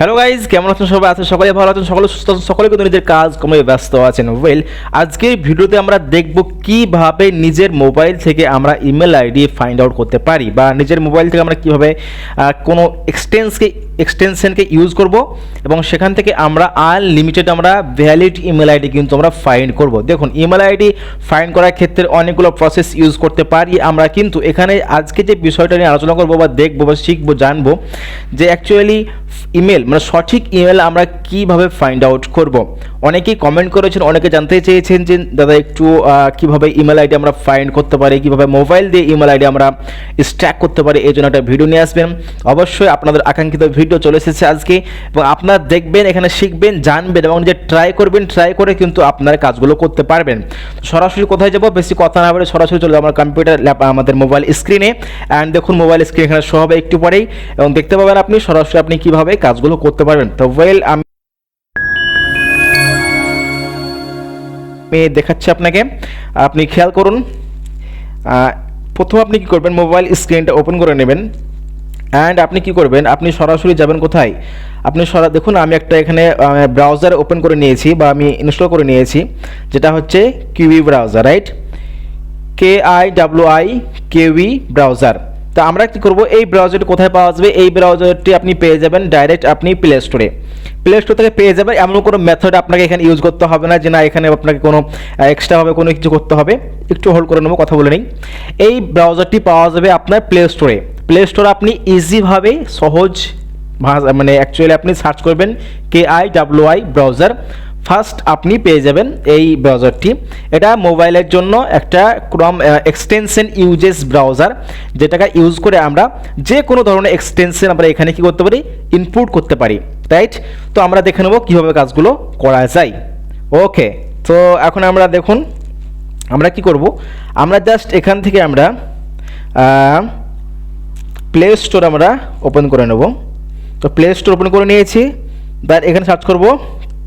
Hello guys কেমন আছেন সবাই? আছেন সকলে ভালো আছেন। সকলে সুস্থ আছেন। সকলে কিন্তু নিজের কাজ কমে ব্যস্ত আছেন। ওয়েল আজকের ভিডিওতে আমরা দেখব কীভাবে নিজের মোবাইল থেকে আমরা ইমেল আইডি ফাইন্ড আউট করতে পারি বা নিজের মোবাইল থেকে আমরা কীভাবে কোনো এক্সটেন্সকে এক্সটেনশনকে ইউজ করব এবং সেখান থেকে আমরা আনলিমিটেড আমরা ভ্যালিড ইমেল আইডি কিন্তু আমরা ফাইন্ড করব। দেখুন ইমেল আইডি ফাইন্ড করার ক্ষেত্রে অনেকগুলো প্রসেস ইউজ করতে পারি। আমরা কিন্তু এখানে আজকে যে বিষয়টা নিয়ে আলোচনা করব বা দেখব বা শিখব, জানব যে অ্যাকচুয়ালি ইমেল মানে সঠিক ইমেল আমরা কীভাবে ফাইন্ড আউট করব। অনেকেই কমেন্ট করেছেন, অনেকে জানতে চেয়েছেন যে, দাদা, একটু কীভাবে ইমেল আইডি আমরা ফাইন্ড করতে পারি? কীভাবে মোবাইল দিয়ে ইমেল আইডি আমরা স্ট্যাক করতে পারি? এই জন্য একটা ভিডিও নিয়ে আসবেন। অবশ্যই আপনাদের আকাঙ্ক্ষিত ভিডিও চলে এসেছে আজকে এবং আপনারা দেখবেন, এখানে শিখবেন, জানবেন এবং যে ট্রাই করবেন ট্রাই করে কিন্তু আপনার কাজগুলো করতে পারবেন। সরাসরি কোথায় যাব? বেশি কথা না বলে সরাসরি চলে আমার কম্পিউটার আমাদের মোবাইল স্ক্রিনে অ্যান্ড দেখুন মোবাইল স্ক্রিন এখানে শো হবে একটু পরেই। এবং দেখতে পাবেন আপনি সরাসরি আপনি কীভাবে কাজগুলো করতে পারবেন। তো ওয়েল আমি আমি দেখাচ্ছি আপনাকে। আপনি খেয়াল করুন প্রথম আপনি কি করবেন? মোবাইল স্ক্রিনটা ওপেন করে নেবেন। অ্যান্ড আপনি কি করবেন? আপনি সরাসরি যাবেন কোথায়? আপনি সরা, দেখুন, আমি একটা এখানে ব্রাউজার ওপেন করে নিয়েছি বা আমি ইনস্টল করে নিয়েছি, যেটা হচ্ছে Kiwi browser right K I W I Kiwi browser তা আমরা কি করব? এই ব্রাউজারটি কোথায় পাওয়া যাবে? এই ব্রাউজারটি আপনি পেয়ে যাবেন ডাইরেক্ট আপনি প্লে স্টোরে প্লে স্টোর থেকে পেয়ে যাবেন, এমন কোনো মেথড আপনাকে এখানে ইউজ করতে হবে না যে না, এখানে আপনাকে কোনো এক্সট্রাভাবে কোনো কিছু করতে হবে। একটু হোল্ড করে নেব, কথা বলে নিই। এই ব্রাউজারটি পাওয়া যাবে আপনার প্লে স্টোরে প্লে স্টোরে আপনি ইজিভাবে সহজ মানে অ্যাকচুয়ালি আপনি সার্চ করবেন K I W I browser first আপনি পেয়ে যাবেন এই ব্রাউজারটি এটা মোবাইলের জন্য একটা ক্রম এক্সটেনশন ইউজেস ব্রাউজার যেটাকে ইউজ করে আমরা যে কোনো ধরনের এক্সটেনশন আমরা এখানে কি করতে পারি? ইনপুট করতে পারি। রাইট তো আমরা দেখে নেব কীভাবে কাজগুলো করা যায়। ওকে তো এখন আমরা দেখুন, আমরা কি করব? আমরা জাস্ট এখান থেকে আমরা প্লে স্টোর আমরা ওপেন করে নেব। তো প্লে স্টোর ওপেন করে নিয়েছি। তার এখানে সার্চ করব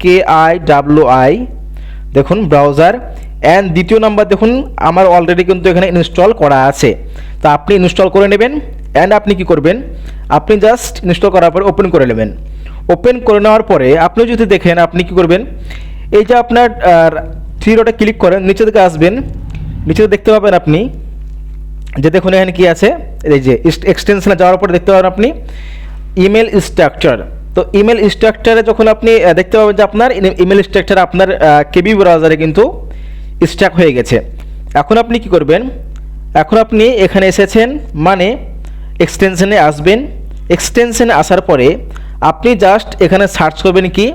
কে আই ডাব্লিউ আই দেখুন ব্রাউজার অ্যান্ড দ্বিতীয় নাম্বার দেখুন, আমার অলরেডি কিন্তু এখানে ইনস্টল করা আছে। তো আপনি ইনস্টল করে নেবেন। অ্যান্ড আপনি কি করবেন? আপনি জাস্ট ইনস্টল করার পরে ওপেন করে নেবেন। ওপেন করে নেওয়ার পরে আপনি যদি দেখেন, আপনি কি করবেন? এই যে আপনার থ্রি ডটে ক্লিক করেন নিচে দিকে আসবেন। নিচে দেখতে পাবেন আপনি যে দেখুন এখানে কি আছে? এই যে এক্সটেনশনে যাওয়ার পরে দেখতে পাবেন আপনি ইমেল স্ট্রাকচার তো ইমেল স্ট্রাকচারে যখন আপনি দেখতে পাবেন যে আপনার ইমেল স্ট্রাকচার আপনার কেবি ব্রাউজারে কিন্তু স্ট্যাক হয়ে গেছে। এখন আপনি কি করবেন? এখন আপনি এখানে এসেছেন মানে এক্সটেনশনে আসবেন। এক্সটেনশনে আসার পরে আপনি জাস্ট এখানে সার্চ করবেন কি?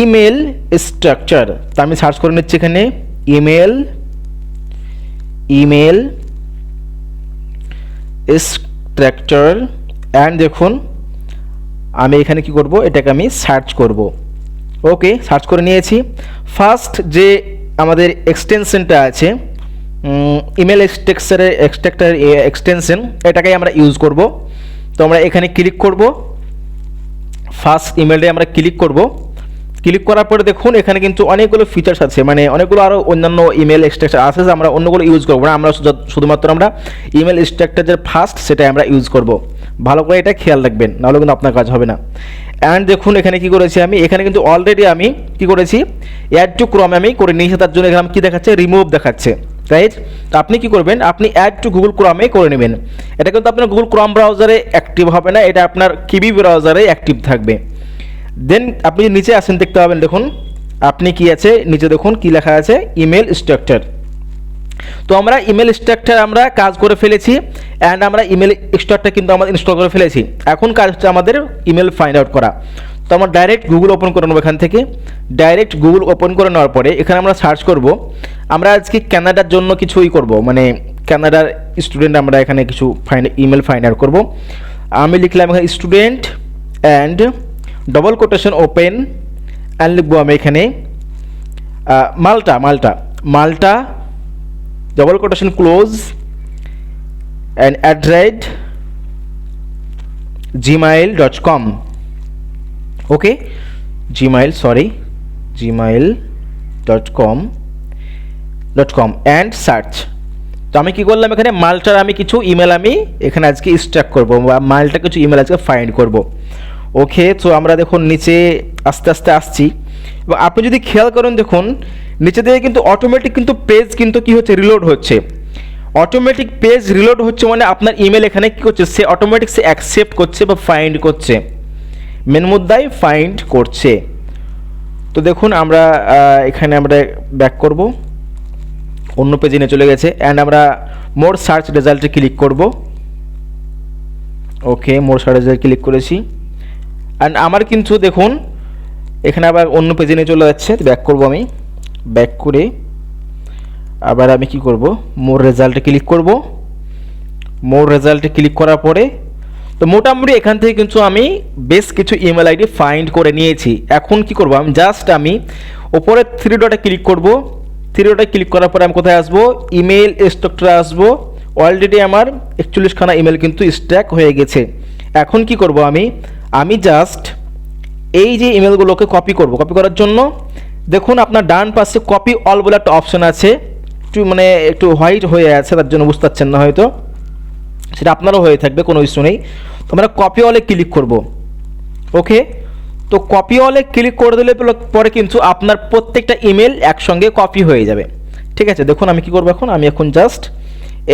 ইমেল স্ট্রাকচার তা আমি সার্চ করে নিচ্ছি এখানে ইমেল ইমেল স্ট্রাকচার অ্যান্ড দেখুন, আমি এখানে কি করব? এটাকে আমি সার্চ করব। ওকে সার্চ করে নিয়েছি। ফার্স্ট যে আমাদের এক্সটেনশনটা আছে ইমেল এক্সটেক্সারের এক্সট্রাক্টার এক্সটেনশন এটাকেই আমরা ইউজ করব। তো আমরা এখানে ক্লিক করব। ফার্স্ট ইমেলটা আমরা ক্লিক করব। ক্লিক করার পরে দেখুন, এখানে কিন্তু অনেকগুলো ফিচার্স আছে। মানে অনেকগুলো আরও অন্যান্য ইমেল এক্সট্রাকচার আছে যে আমরা অন্যগুলো ইউজ করব না। আমরা শুধুমাত্র আমরা ইমেল এক্সট্রাকচার যে ফার্স্ট সেটাই আমরা ইউজ করব। ভালো করে এটা খেয়াল রাখবেন, নাহলে কিন্তু আপনার কাজ হবে না। অ্যান্ড দেখুন, এখানে কি করেছি আমি? এখানে কিন্তু অলরেডি আমি কি করেছি? অ্যাড টু ক্রমে আমি করে নিয়েছি। তার জন্য এখানে কী দেখাচ্ছে? রিমুভ দেখাচ্ছে। রাইট তো আপনি কি করবেন? আপনি অ্যাড টু গুগল ক্রমে করে নেবেন। এটা কিন্তু আপনার গুগল ক্রম ব্রাউজারে অ্যাক্টিভ হবে না। এটা আপনার কিবি ব্রাউজারে অ্যাক্টিভ থাকবে। দেন আপনি নিচে আসেন, দেখতে পাবেন, দেখুন, আপনি কি আছে? নিচে দেখুন কি লেখা আছে? ইমেল স্ট্রাকচার তো আমরা ইমেল স্ট্রাকচার আমরা কাজ করে ফেলেছি অ্যান্ড আমরা ইমেল স্ট্রাকচার কিন্তু আমরা ইনস্টল করে ফেলেছি। এখন কাজ হচ্ছে আমাদের ইমেল ফাইন্ড আউট করা। তো আমরা ডাইরেক্ট গুগল ওপেন করে নেব এখান থেকে। ডাইরেক্ট গুগল ওপেন করে নেওয়ার পরে এখানে আমরা সার্চ করব। আমরা আজকে ক্যানাডার জন্য কিছুই করব মানে ক্যানাডার স্টুডেন্ট আমরা এখানে কিছু ফাইন ইমেল ফাইন্ড আউট করব। আমি লিখলাম এখানে student and double quotation open and লিখব আমি এখানে Malta Malta Malta, double quotation close, and at rate gmail.com okay gmail, sorry gmail.com dot com dot com and search তো আমি কী করলাম এখানে? মালটার আমি কিছু ইমেল আমি এখানে আজকে স্ট্রাক করব, বা মালটা কিছু ইমেল আজকে ফাইন্ড করব। ওকে, তো আমরা দেখুন নিচে আস্তে আস্তে আসছি। এবং আপনি যদি খেয়াল করেন দেখুন, নিচে দিয়ে কিন্তু অটোমেটিক কিন্তু পেজ কিন্তু কি হচ্ছে? রিলোড হচ্ছে। অটোমেটিক পেজ রিলোড হচ্ছে মানে আপনার ইমেল এখানে কি করছে? সে অটোমেটিক সে অ্যাকসেপ্ট করছে বা ফাইন্ড করছে। মেন মুদ্রায় ফাইন্ড করছে। তো দেখুন আমরা এখানে আমরা ব্যাক করব। অন্য পেজে নিয়ে চলে গেছে। অ্যান্ড আমরা মোর সার্চ রেজাল্টে ক্লিক করব। Okay more search result click করেছি। অ্যান্ড আমার কিন্তু দেখুন, এখানে আবার অন্য পেজে নিয়ে চলে যাচ্ছে ব্যাক করব আমি। ব্যাক করে আবার আমি কি করব? মোর রেজাল্টে ক্লিক করব। মোর রেজাল্টে ক্লিক করার পরে, তো মোটামুটি এখান থেকে কিন্তু আমি বেশ কিছু ইমেল আইডি ফাইন্ড করে নিয়েছি। এখন কি করব আমি? জাস্ট আমি ওপরে থ্রি ডটে ক্লিক করব। থ্রি ডটে ক্লিক করার পরে আমি কোথায় আসব? ইমেল স্টকটা আসব। অলরেডি আমার একচল্লিশখানা ইমেল কিন্তু স্ট্যাক হয়ে গেছে। এখন কি করব আমি? আমি জাস্ট এই যে ইমেলগুলোকে কপি করব কপি করার জন্য দেখুন আপনার ডান পাশে কপি অল বলে একটা অপশন আছে। একটু মানে একটু হোয়াইট হয়ে আছে, তার জন্য বুঝতে পারছেন না হয়তো। সেটা আপনারও হয়ে থাকবে, কোনো ইস্যু নেই। তো আমরা কপি অলে ক্লিক করব। ওকে তো কপি অলে ক্লিক করে দিলে পরে কিন্তু আপনার প্রত্যেকটা ইমেল একসঙ্গে কপি হয়ে যাবে। ঠিক আছে? দেখুন আমি কি করব এখন? আমি এখন জাস্ট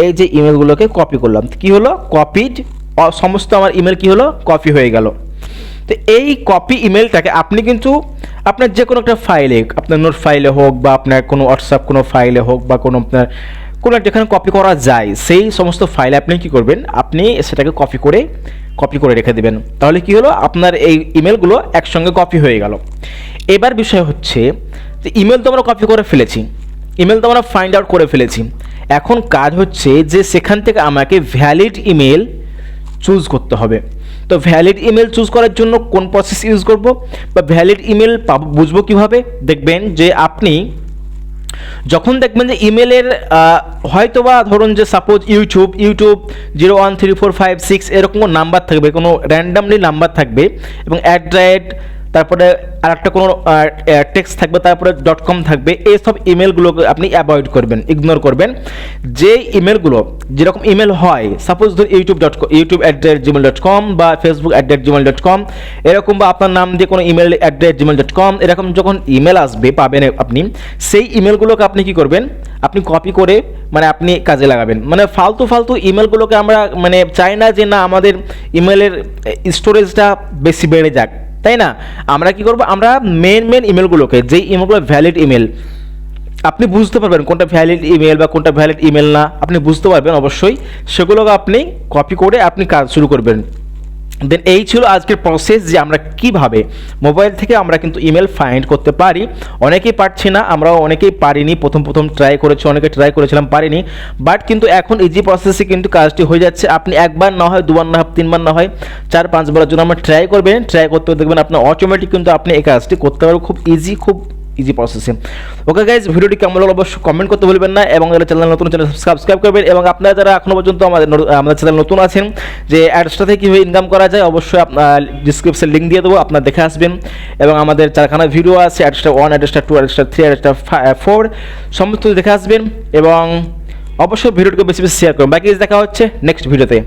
এই যে ইমেলগুলোকে কপি করলাম। কি হলো? কপিড সমস্ত আমার ইমেল কি হলো? কপি হয়ে গেল। তো এই কপি ইমেলটাকে আপনি কিন্তু আপনার যে কোনো একটা ফাইলে আপনার নোট ফাইলে হোক বা আপনার কোনো হোয়াটসঅ্যাপ কোনো ফাইলে হোক বা কোনো আপনার, কোনো একটা যেখানে কপি করা যায়, সেই সমস্ত ফাইলে আপনি কি করবেন? আপনি সেটাকে কপি করে কপি করে রেখে দেবেন। তাহলে কি হলো? আপনার এই ইমেলগুলো একসঙ্গে কপি হয়ে গেল। এবার বিষয় হচ্ছে, যে ইমেল তো আমরা কপি করে ফেলেছি। ইমেল তো আমরা ফাইন্ড আউট করে ফেলেছি। এখন কাজ হচ্ছে যে সেখান থেকে আমাকে ভ্যালিড ইমেল চুজ করতে হবে। তো ভ্যালিড ইমেল চুজ করার জন্য কোন প্রসেস ইউজ করব? বা ভ্যালিড ইমেল পাবো, বুঝব কীভাবে? দেখবেন যে আপনি যখন দেখবেন যে ইমেলের হয়তো বা ধরুন যে suppose YouTube YouTube zero one three four five six এরকম নাম্বার থাকবে, কোনো র্যান্ডামলি নাম্বার থাকবে এবং অ্যাট রেট তারপরে আর একটা কোনো টেক্সট থাকবে, তারপরে ডট কম থাকবে এইসব ইমেলগুলোকে আপনি অ্যাভয়েড করবেন ইগনোর করবেন। যে ইমেলগুলো যেরকম ইমেল হয় সাপোজ ধর YouTube dot com YouTube at the Gmail dot com বা Facebook at the Gmail dot com এরকম বা আপনার নাম দিয়ে কোনো email at the rate Gmail dot com এরকম যখন ইমেল আসবে, পাবেন আপনি, সেই ইমেলগুলোকে আপনি কি করবেন? আপনি কপি করে মানে আপনি কাজে লাগাবেন। মানে ফালতু ফালতু ইমেলগুলোকে আমরা মানে চাই না যে না আমাদের ইমেলের স্টোরেজটা বেশি বেড়ে যাক। তাই না? আমরা কি করব? আমরা মেন মেন ইমেলগুলোকে যেই ইমেলগুলো ভ্যালিড ইমেল আপনি বুঝতে পারবেন কোনটা ভ্যালিড ইমেল বা কোনটা ভ্যালিড ইমেল না। আপনি বুঝতে পারবেন অবশ্যই। সেগুলোকে আপনি কপি করে আপনি কাজ শুরু করবেন। দেন এই ছিল আজকের প্রসেস যে আমরা কীভাবে মোবাইল থেকে আমরা কিন্তু ইমেল ফাইন্ড করতে পারি। অনেকেই পারছি না, আমরাও অনেকেই পারিনি। প্রথম প্রথম ট্রাই করেছি, অনেকে ট্রাই করেছিলাম, পারিনি। বাট কিন্তু এখন ইজি প্রসেসে কিন্তু কাজটি হয়ে যাচ্ছে। আপনি একবার না হয়, দুবার না হয়, তিনবার না হয়, চার পাঁচবারের জন্য আমরা ট্রাই করবেন। ট্রাই করতে দেখবেন আপনার অটোমেটিক কিন্তু আপনি এই কাজটি করতে পারবেন। খুব ইজি খুব ইজি প্রসেসে ওকে গাইজ ভিডিওটি কেমন লাগল অবশ্যই কমেন্ট করতে ভুলবেন না এবং চ্যানেল নতুন চ্যানেল সাবস্ক্রাইব করবেন এবং আপনারা যারা এখনও পর্যন্ত আমাদের আমাদের চ্যানেল নতুন আছেন, যে অ্যাডসটা থেকে কীভাবে ইনকাম করা যায়, অবশ্যই আপনার ডিসক্রিপশন লিঙ্ক দিয়ে দেবো, আপনার দেখে আসবেন। এবং আমাদের চারখানা ভিডিও আছে অ্যাডসটা ওয়ান অ্যাডসটা টু অ্যাডসটা থ্রি অ্যাডসটা ফোর সমস্ত দেখে আসবেন এবং অবশ্যই ভিডিওটিকে বেশি বেশি শেয়ার করুন বাকি দেখা হচ্ছে নেক্সট ভিডিওতে